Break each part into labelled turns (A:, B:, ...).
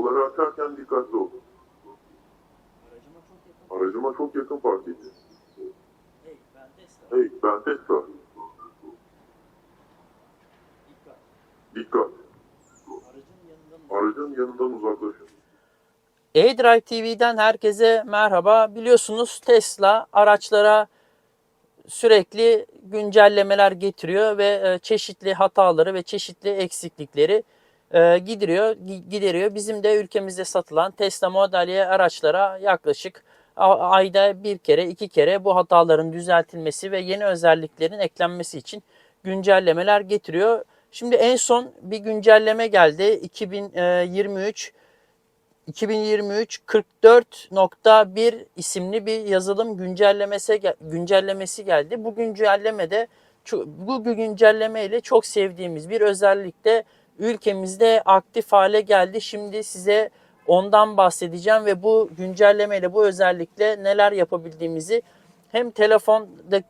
A: Kapıları açarken dikkatli ol.
B: Aracıma çok yakın.
A: Park ettin.
B: Hey ben Tesla.
A: Hey ben Tesla.
B: Dikkat.
A: Dikkat.
B: Aracın yanından
A: uzaklaşın.
C: E-Drive TV'den herkese merhaba. Biliyorsunuz Tesla araçlara sürekli güncellemeler getiriyor ve e, çeşitli hataları ve çeşitli eksiklikleri e, gideriyor, gi- gideriyor. Bizim de ülkemizde satılan Tesla Model Y araçlara yaklaşık ayda bir kere, iki kere bu hataların düzeltilmesi ve yeni özelliklerin eklenmesi için güncellemeler getiriyor. Şimdi en son bir güncelleme geldi. 2023 2023 44.1 isimli bir yazılım güncellemesi güncellemesi geldi. Bu güncellemede bu güncelleme ile çok sevdiğimiz bir özellik de ülkemizde aktif hale geldi. Şimdi size ondan bahsedeceğim ve bu güncelleme ile bu özellikle neler yapabildiğimizi hem telefon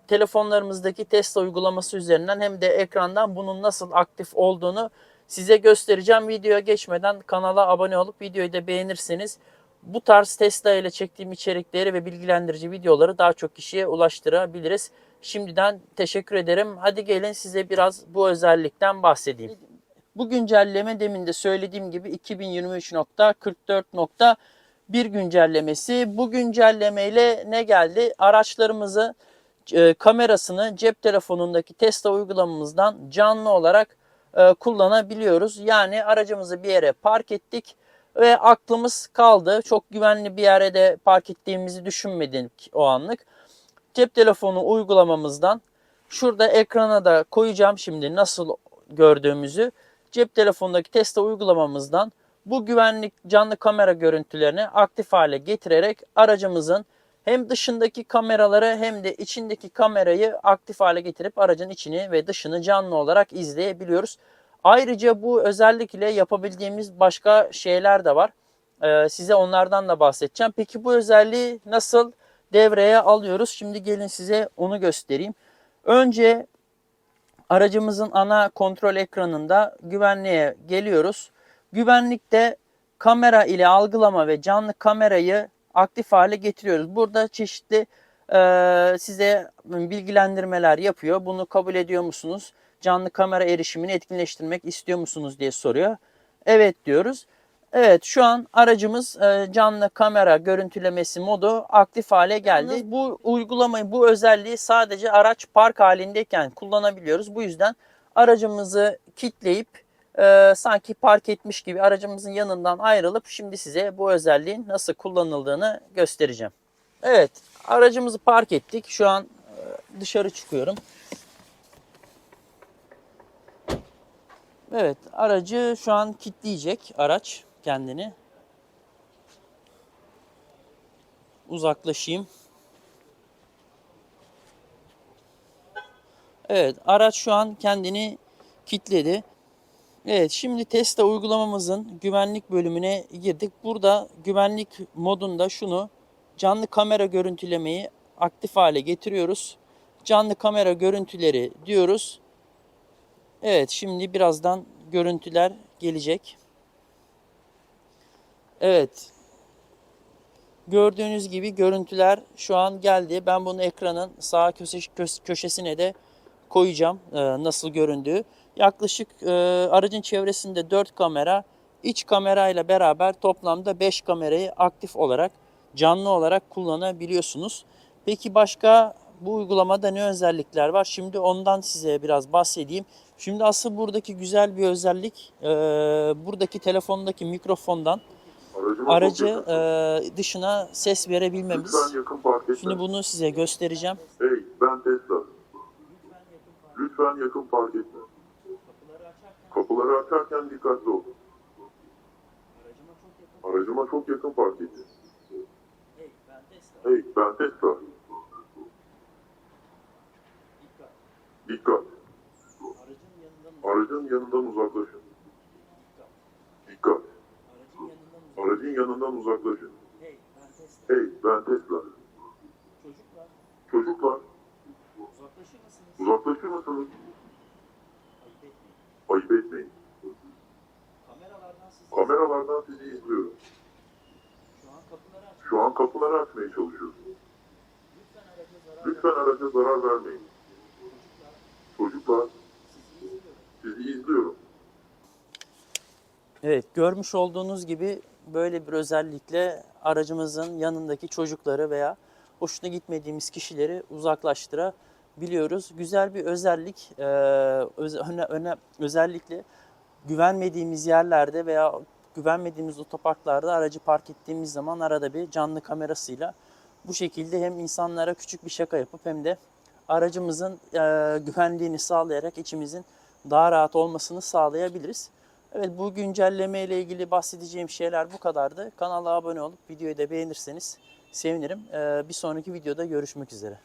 C: telefonlarımızdaki Tesla uygulaması üzerinden hem de ekrandan bunun nasıl aktif olduğunu size göstereceğim. Videoya geçmeden kanala abone olup videoyu da beğenirseniz bu tarz Tesla ile çektiğim içerikleri ve bilgilendirici videoları daha çok kişiye ulaştırabiliriz. Şimdiden teşekkür ederim. Hadi gelin size biraz bu özellikten bahsedeyim. Bu güncelleme demin de söylediğim gibi 2023.44.1 güncellemesi. Bu güncellemeyle ne geldi? Araçlarımızı e, kamerasını cep telefonundaki Tesla uygulamamızdan canlı olarak e, kullanabiliyoruz. Yani aracımızı bir yere park ettik ve aklımız kaldı. Çok güvenli bir yere de park ettiğimizi düşünmedik o anlık. Cep telefonu uygulamamızdan şurada ekrana da koyacağım şimdi nasıl gördüğümüzü. Cep telefonundaki Tesla uygulamamızdan bu güvenlik canlı kamera görüntülerini aktif hale getirerek aracımızın hem dışındaki kameraları hem de içindeki kamerayı aktif hale getirip aracın içini ve dışını canlı olarak izleyebiliyoruz. Ayrıca bu özellik ile yapabildiğimiz başka şeyler de var. Ee, size onlardan da bahsedeceğim. Peki bu özelliği nasıl devreye alıyoruz? Şimdi gelin size onu göstereyim. Önce aracımızın ana kontrol ekranında güvenliğe geliyoruz. Güvenlikte kamera ile algılama ve canlı kamerayı aktif hale getiriyoruz. Burada çeşitli e, size bilgilendirmeler yapıyor. Bunu kabul ediyor musunuz? Canlı kamera erişimini etkinleştirmek istiyor musunuz diye soruyor. Evet diyoruz. Evet şu an aracımız e, canlı kamera görüntülemesi modu aktif hale geldi. Bu uygulamayı, bu özelliği sadece araç park halindeyken kullanabiliyoruz. Bu yüzden aracımızı kitleyip e, sanki park etmiş gibi aracımızın yanından ayrılıp şimdi size bu özelliğin nasıl kullanıldığını göstereceğim. Evet aracımızı park ettik. Şu an e, dışarı çıkıyorum. Evet aracı şu an kilitleyecek araç kendini. Uzaklaşayım. Evet araç şu an kendini kilitledi. Evet şimdi Tesla uygulamamızın güvenlik bölümüne girdik. Burada güvenlik modunda şunu canlı kamera görüntülemeyi aktif hale getiriyoruz. Canlı kamera görüntüleri diyoruz. Evet şimdi birazdan görüntüler gelecek. Evet. Gördüğünüz gibi görüntüler şu an geldi. Ben bunu ekranın sağ köşesine de koyacağım e, nasıl göründüğü. Yaklaşık e, aracın çevresinde 4 kamera, iç kamerayla beraber toplamda 5 kamerayı aktif olarak canlı olarak kullanabiliyorsunuz. Peki başka bu uygulamada ne özellikler var? Şimdi ondan size biraz bahsedeyim. Şimdi asıl buradaki güzel bir özellik e, buradaki telefondaki mikrofondan aracı e, dışına ses verebilmemiz.
A: Etme.
C: Şimdi bunu size göstereceğim.
A: Hey ben Tesla.
B: lütfen yakın park
A: etme.
B: Kapıları açarken
A: dikkatli ol.
B: aracıma çok yakın.
A: Park ettin.
B: Hey ben Tesla. Dikkat. Aracın yanından
A: uzaklaşın.
B: Dikkat.
A: Dikkat.
B: Aracın yanından uzak.
A: Aracın yanından uzaklaşın.
B: Hey ben Tesla.
A: Hey ben Tesla.
B: Çocuklar
A: Çocuklar
B: uzaklaşır mısınız?
A: uzaklaşır mısınız?
B: Ayıp etmeyin.
A: Ayıp etmeyin.
B: Kameralardan sizi
A: Kameralardan sizi izliyorum.
B: Şu an kapıları aç.
A: Şu an kapıları açmaya çalışıyorsunuz.
B: Lütfen araca zarar
A: Lütfen araca zarar vermeyin.
B: Çocuklar
A: Çocuklar
B: sizi izliyorum.
A: sizi izliyorum.
C: Evet, görmüş olduğunuz gibi böyle bir özellikle aracımızın yanındaki çocukları veya hoşuna gitmediğimiz kişileri uzaklaştırabiliyoruz. Güzel bir özellik. Öz- öne- öne- özellikle güvenmediğimiz yerlerde veya güvenmediğimiz otoparklarda aracı park ettiğimiz zaman arada bir canlı kamerasıyla bu şekilde hem insanlara küçük bir şaka yapıp hem de aracımızın e, güvenliğini sağlayarak içimizin daha rahat olmasını sağlayabiliriz. Evet bu güncelleme ile ilgili bahsedeceğim şeyler bu kadardı. Kanala abone olup videoyu da beğenirseniz sevinirim. Ee, bir sonraki videoda görüşmek üzere.